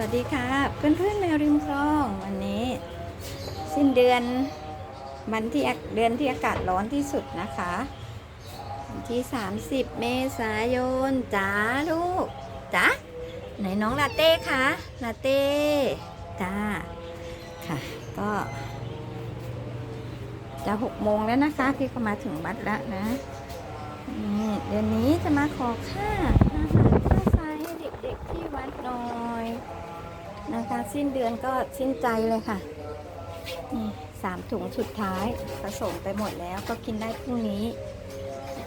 วัสดีค่ะเพื่อนเพื่อนๆแมวริมคลองวันนี้ สิ้นเดือนวันที่เดือนที่อากาศร้อนที่สุดนะคะวันที่ 30 เมษายนจ้าลูกจ้าไหนน้องลาเต้คะลาเต้จ้าค่ะก็จะหกโมงแล้วนะคะพี่ก็มาถึงวัดแล้วนะนี่เดือนนี้จะมาขอค่าอาหารค่าทรายให้เด็กๆที่วัดหน่อย นะคะ สิ้นเดือนก็สิ้นใจเลยค่ะ นี่สามถุงสุดท้ายผสมไปหมดแล้วก็กินได้พรุ่งนี้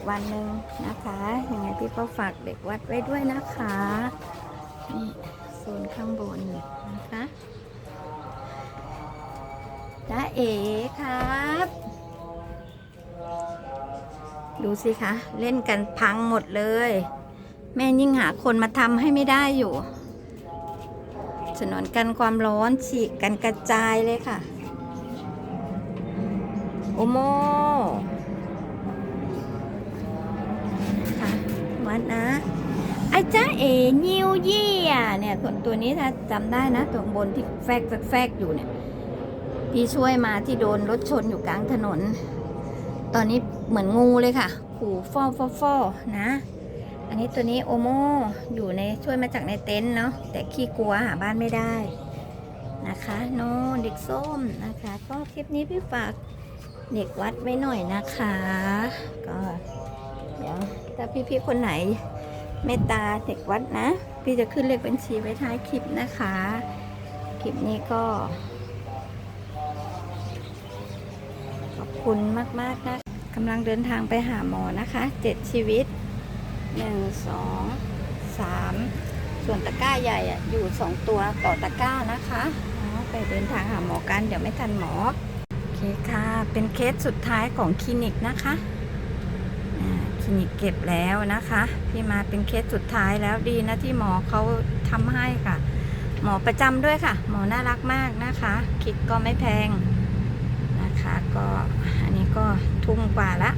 วันหนึ่งนะคะ ยังไงพี่ก็ฝากเด็กวัดไว้ด้วยนะคะ นี่โซนข้างบนนะคะจ้าเอ๋ครับ ดูสิคะ เล่นกันพังหมดเลย แม่ยิ่งหาคนมาทำให้ไม่ได้อยู่ ถนวนกันความร้อนฉีกกันกระจายเลยค่ะ โอโมวัดนะไอ้จ้าเอ๋ยิวยี่อะเนี่ยตัวนี้ถ้าจำได้นะ ตัวบนที่แฟกแฟกอยู่เนี่ยพี่ช่วยมาที่โดนรถชนอยู่กลางถนน ตอนนี้เหมือนงูเลยค่ะ ขู่ฟอฟอฟอนะ อันนี้ตัวนี้โอโมอยู่ในช่วยมาจากในเต็นท์เนาะแต่ขี้กลัวหาบ้านไม่ได้นะคะโนเด็กส้มนะคะ ก็คลิปนี้พี่ฝากเด็กวัดไว้หน่อยนะคะ ก็เดี๋ยวถ้าพี่ๆคนไหนเมตตาเด็กวัดนะ พี่จะขึ้นเลขบัญชีไว้ท้ายคลิปนะคะ คลิปนี้ก็ ขอบคุณมากๆนะกำลังเดินทางไปหาหมอนะคะเจ็ดชีวิต หนึ่งสองสามส่วนตะกร้าใหญ่อะอยู่สองตัวต่อตะกร้านะคะอ๋อไปเดินทางหาหมอกันเดี๋ยวไม่ทันหมอโอเคค่ะ เป็นเคสสุดท้ายของคลินิกนะคะคลินิกเก็บแล้วนะคะ พี่มาเป็นเคสสุดท้ายแล้วดีนะที่หมอเขาทำให้ค่ะ หมอประจำด้วยค่ะ หมอน่ารักมากนะคะ คิดก็ไม่แพงนะคะ ก็อันนี้ก็ทุ่มกว่าละ